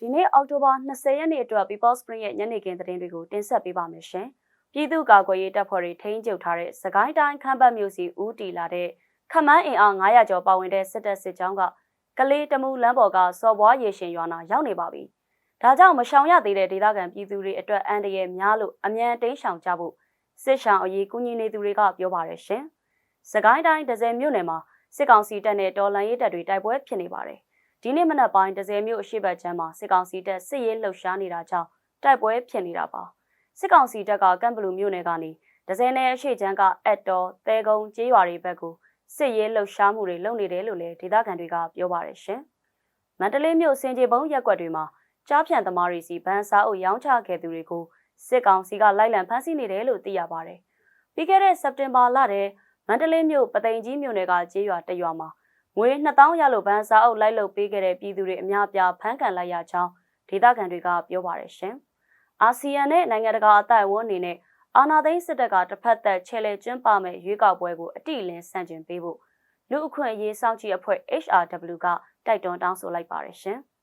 ဒီနေ့အောက်တိုဘာ20ရက်နေ့အတွက် People Spring ရဲ့ညနေခင်းသတင်းတွေကိုတင်ဆက်ပေးပါမယ်ရှင်။ပြည်သူ့ကာကွယ်ရေးတပ်ဖွဲ့တွေထိန်းချုပ်ထားတဲ့စကိုင်းတိုင်းခမ်းပတ်မြို့စီဦးတီလာတဲ့ခမန်းအင်အား900ကျော်ပါဝင်တဲ့စစ်တပ်စစ်ကြောင်းကကလေးတမူလမ်းပေါ်ကစော်ဘွားရေရှင်ရွာနာရောက်နေပါပြီ။ဒါကြောင့်မရှောင်ရသေးတဲ့ဒေသခံပြည်သူတွေအတွက်အန္တရာယ်များလို့အ мян တိန်ရှောင်ကြဖို့စစ်ရှောင်အရေးကူညီနေသူတွေကပြောပါတယ်ရှင်။စကိုင်းတိုင်းဒဇယ်မြို့နယ်မှာစစ်ကောင်စီတပ်နဲ့တော်လှန်ရေးတပ်တွေတိုက်ပွဲဖြစ်နေပါတယ်။ ဒီနေ့မနက်ပိုင်းဒဇယ်မြို့အရှိတ်ဘက်ချမ်းမှာစစ်ကောင်စီတပ်စစ်ရေးလှုပ်ရှားနေတာကြောင့်တိုက်ပွဲဖြစ်နေတာပါ။စစ်ကောင်စီတပ်ကကမ်ဘလူမြို့နယ်ကနေဒဇယ်နယ်အရှိတ်ချမ်းကအက်တော်တဲကုန်းကျေးရွာတွေဘက်ကိုစစ်ရေးလှုပ်ရှားမှုတွေလုပ်နေတယ်လို့လည်းဒေသခံတွေကပြောပါတယ်ရှင်။မန္တလေးမြို့စင်ကြေဘုံရက်ကွက်တွေမှာကြားဖြန့်သမားတွေစီဗန်စာအုပ်ရောင်းချခဲ့သူတွေကိုစစ်ကောင်စီကလိုက်လံဖမ်းဆီးနေတယ်လို့သိရပါတယ်။ပြီးခဲ့တဲ့စက်တင်ဘာလထဲမန္တလေးမြို့ပသိမ်ကြီးမြို့နယ်ကကျေးရွာတရွာမှာ ငွေ2000ရလို့ဗန်စာအုပ်လိုက်လုပ်ပေးခဲ့တဲ့ပြည်သူတွေအများပြားဖမ်းကန်လိုက်ရကြောင်းဒေသခံတွေကပြောပါတယ်ရှင်။အာဆီယံနဲ့နိုင်ငံတကာအသိုက်အဝန်းအနေနဲ့အာဏာသိမ်းစစ်တပ်ကတစ်ဖက်သက်ချဲလဲကျွန်းပမဲ့ရွေးကောက်ပွဲကိုအတိအလင်းဆန့်ကျင်ပေးဖို့လူအခွင့်အရေးစောင့်ကြည့်အဖွဲ့ HRW ကတိုက်တွန်းတောင်းဆိုလိုက်ပါတယ်ရှင်။